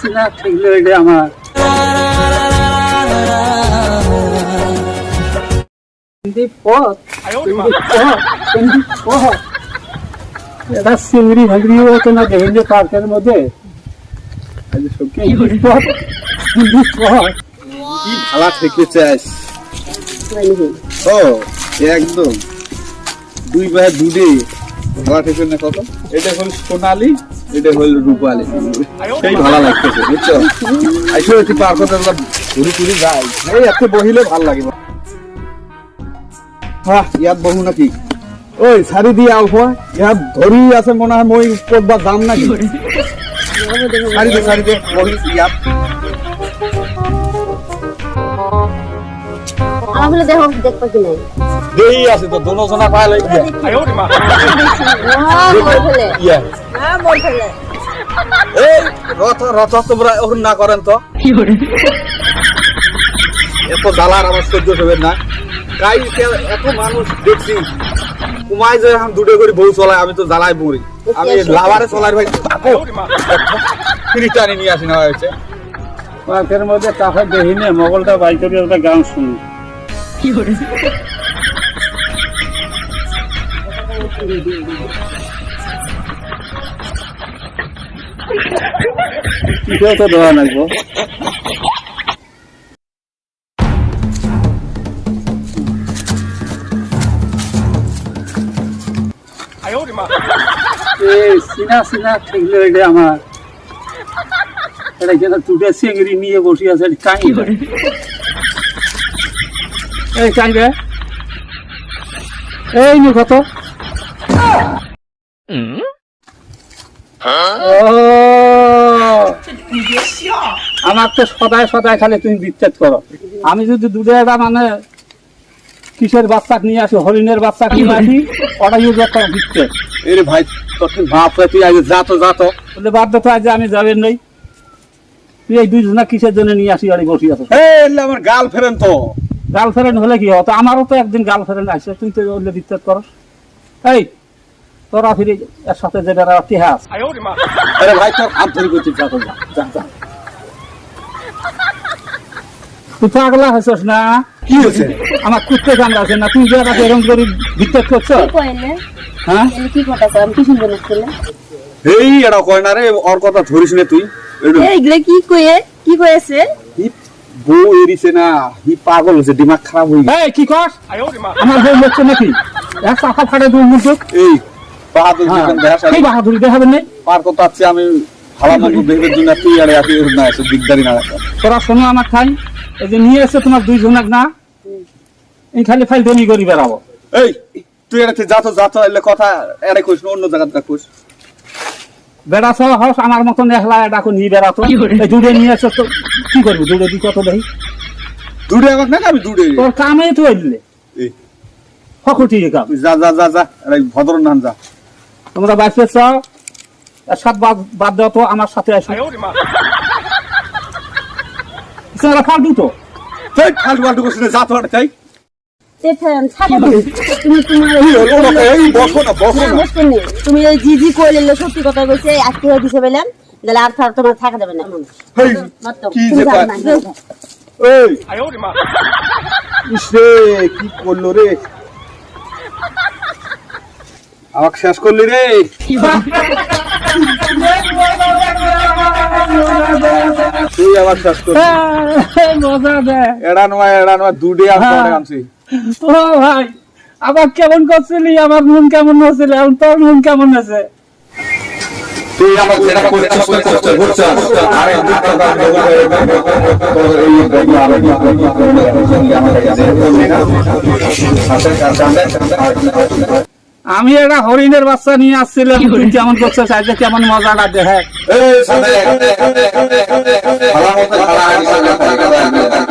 চিনা ঠেকলে এটা আমার। এটা চিংড়ি ভাঙড়ি হতো না দেখেন পার্কের মধ্যে? কি ভালা থেকে চাস ও একদম। দুই ভাই দুডে ভালা থেকে না কত? এটা এখন সোনালি। এটা হল রূপালি। সেই ভালো লাগতেছে বুঝছ? আইসো একটু পার করতে ঘুরি ঘুরি যাই। এই এত বহিলে ভালো লাগিব। হ্যাঁ ইয়াত বহু নাকি? ওই শাড়ি দিয়ে আলফা ইয়াত ধরি আছে মনে হয় মই করবার দাম নাকি? শাড়ি দে শাড়ি দে বহি ইয়াত। আমার বলে দেখো দেখব কি নাই। দেই আছে তো দোনো জনা পায় লাগবে বল ফেলে। ইয়া। হ্যাঁ বল ফেলে। এই রথ রথ তোমরা এখন না করেন তো। এত জ্বালার আমার সহ্য হবে না। কাই এত মানুষ দেখছি কুমাই যে এখন দুটো করে বউ চলায় আমি তো জ্বালাই মরি আমি লাভারে চলাই ভাই ফিরিটানি নিয়ে আসি না হয়েছে। পার্কের মধ্যে কাফে দেখিনে মগলটা বাই করে একটা গান শুনি। কিসেও তো দেওয়া লাগবো ঠেকলে এটা আমার এটা চিংড়ি নিয়ে বসে আছে কাই? এই কাই রে এই নি কত আমার তো সদায় সদায় খালি তুমি বিচ্ছেদ করো। আমি যদি দুধে একটা মানে কিসের বাচ্চা নিয়ে আসি হরিণের বাচ্চা নিয়ে আসি ওটা ইউজ একটা বিচ্ছেদ। এরে ভাই তোর বাপ তুই আজ যা তো বলে বাধ্য তো আজ আমি যাবেন নাই। তুই এই দুইজনা কিসের জন্য নিয়ে আসি আরে বসি আছো? এই এলে আমার গাল তো। গার্লফ্রেন্ড হলে কি হতো? আমারও তো একদিন গার্লফ্রেন্ড আসছে তুই তো বললে বিচ্ছেদ করস। এই তোরা ফিরে এর সাথে যে বেড়া ইতিহাস আরে ভাই তোর হাত যা যা যা যা তুই পাগলা হয়েছিস না? কি হয়েছে আমার কুত্তে কামড়াছে না? তুই যে এরকম করে বিচ্ছেদ করছ কি কইলে হ্যাঁ কি কথা কম কি সুন্দর এই এটা কয় না রে ওর কথা ধরিস না তুই একটু এইগুলা কি কয়ে কি কয়েছে বউ এরিছে না হি পাগল হয়েছে দিমাগ খারাপ হয়ে গেছে। এই কি কর আমার বই হচ্ছে নাকি? এক চাকা ফাটে দুই মুখ এই বাহাদুর দেখা সারি বাহাদুরি দেখাবেন না পার করতে আসছি আমি ভালো মতো ভেবে দিন না তুই আরে আপনি না এসে দিকদারি না রাখা। তোরা শোনো আমার খাই এই যে নিয়ে এসে তোমার দুই জনাক না? এই খালি ফাইল ধনী করি বেড়াবো। এই তুই এর যা তো যা তো এলে কথা এরে কইস না অন্য জায়গা কইস বেড়াছ হস আমার মতন একলা ডাকো নিয়ে বেড়াতো এই দূরে নিয়ে এসে তো কি করবি? দূরে দি কত দেখি দূরে আমাকে না আমি দূরে? তোর কামে তো দিলে এই, ফকুটি কাম। যা যা যা যা ভদ্র নাম যা। তোমরা বাঁচতে চাও সাত বাদ বাদ দাও তো আমার সাথে আসো। তোমরা ফালতু তো। তুই ফালতু ফালতু কইস না যা তো আরে তাই তুমি এই জি জি কইলে সত্যি কথা কইছে আজকে দিছে বললাম তাহলে আর থার তোমার থাকা যাবে না। কি যে। এই। ইস রে কি করল রে? আমাকে শেষ করলি রে। আবার শেষ করলি মজা দেয় এড়া নয় এড়া নয় দুডে হ্যাঁ। আনছি ও ভাই আবার কেমন করছিলি আমার মন কেমন হচ্ছিল এখন তোর মন কেমন আছে তুই আমার যেটা করছিস করছিস করছিস আরে দুই টাকা দেবো এই দেখো আমি আমার কাছে সাথে সাথে আমি একটা হরিণের বাচ্চা নিয়ে আসছিলাম তুই কেমন করছিস সাইজে কেমন মজাটা দেখে